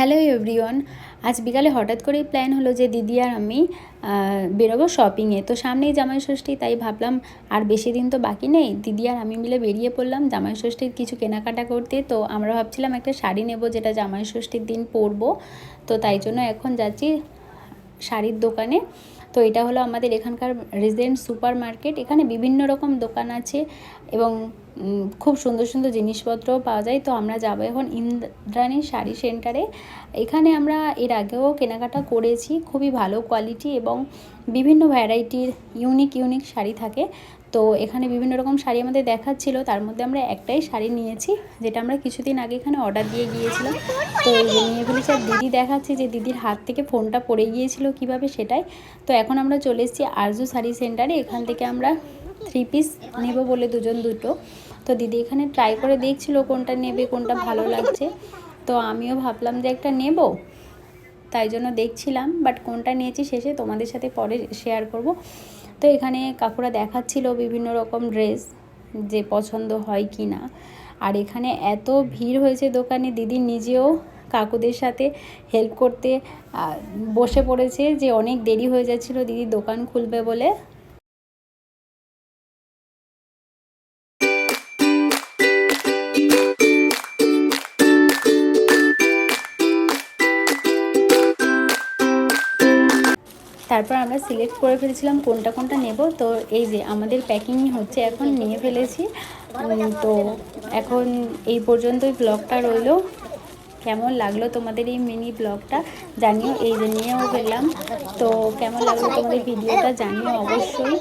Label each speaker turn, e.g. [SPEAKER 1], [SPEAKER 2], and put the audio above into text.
[SPEAKER 1] Hello everyone, আজ বিকালে হঠাৎ করেই প্ল্যান হলো যে দিদি আর আমি বেরোবো শপিংয়ে। তো সামনেই জামাই ষষ্ঠী তাই ভাবলাম আর বেশি দিন তো বাকি নেই, দিদি আর আমি মিলে বেরিয়ে পড়লাম জামাই ষষ্ঠীর কিছু কেনাকাটা করতে। তো আমরা ভাবছিলাম একটা শাড়ি নেব যেটা জামাই ষষ্ঠীর দিন পরবো। তো তাই জন্য এখন যাচ্ছি শাড়ির দোকানে। তো এটা হলো আমাদের এখানকার রেজিডেন্ট সুপার মার্কেট এখানে বিভিন্ন রকম দোকান আছে এবং খুব সুন্দর সুন্দর জিনিসপত্রও পাওয়া যায়। তো আমরা যাব এখন ইন্দ্রাণী শাড়ি সেন্টারে। এখানে আমরা এর আগেও কেনাকাটা করেছি। খুবই ভালো কোয়ালিটি এবং বিভিন্ন ভ্যারাইটির ইউনিক ইউনিক শাড়ি থাকে। তো এখানে বিভিন্ন রকম শাড়ি আমাদের দেখাচ্ছিল। তার মধ্যে আমরা একটাই শাড়ি নিয়েছি, যেটা আমরা কিছুদিন আগে এখানে অর্ডার দিয়ে গিয়েছিলাম। তো নিয়ে ফেলেছি, আর দিদি দেখাচ্ছে যে দিদির হাত থেকে ফোনটা পড়ে গিয়েছিল কীভাবে সেটাই। তো এখন আমরা চলে এসেছি আরজু শাড়ি সেন্টারে। এখান থেকে আমরা থ্রি পিস নেব বলে দুজন দুটো। তো দিদি এখানে ট্রাই করে দেখছিল কোনটা নেবে, কোনটা ভালো লাগছে। তো আমিও ভাবলাম যে একটা নেব। তাই জন্য দেখছিলাম বাট কোনটা নিয়েছি শেষে তোমাদের সাথে পরে শেয়ার করব। তো এখানে কাকুরা দেখাচ্ছিল বিভিন্ন রকম ড্রেস যে পছন্দ হয় কি না আর এখানে এত ভিড় হয়েছে দোকানে, দিদি নিজেও কাকুদের সাথে হেল্প করতে বসে পড়েছে যে অনেক দেরি হয়ে যাচ্ছিল, দিদি দোকান খুলবে বলে। তারপর আমরা সিলেক্ট করে ফেলেছিলাম কোনটা কোনটা নেব। তো এই যে আমাদের প্যাকিং হচ্ছে এখন, নিয়ে ফেলেছি। তো এখন এই পর্যন্তই ব্লগটা রইল। কেমন লাগল তোমাদের এই মিনি ব্লগটা জানিও, এই যে নিয়েও ফেললাম তো কেমন লাগল তোমাদের ভিডিওটা জানিও অবশ্যই।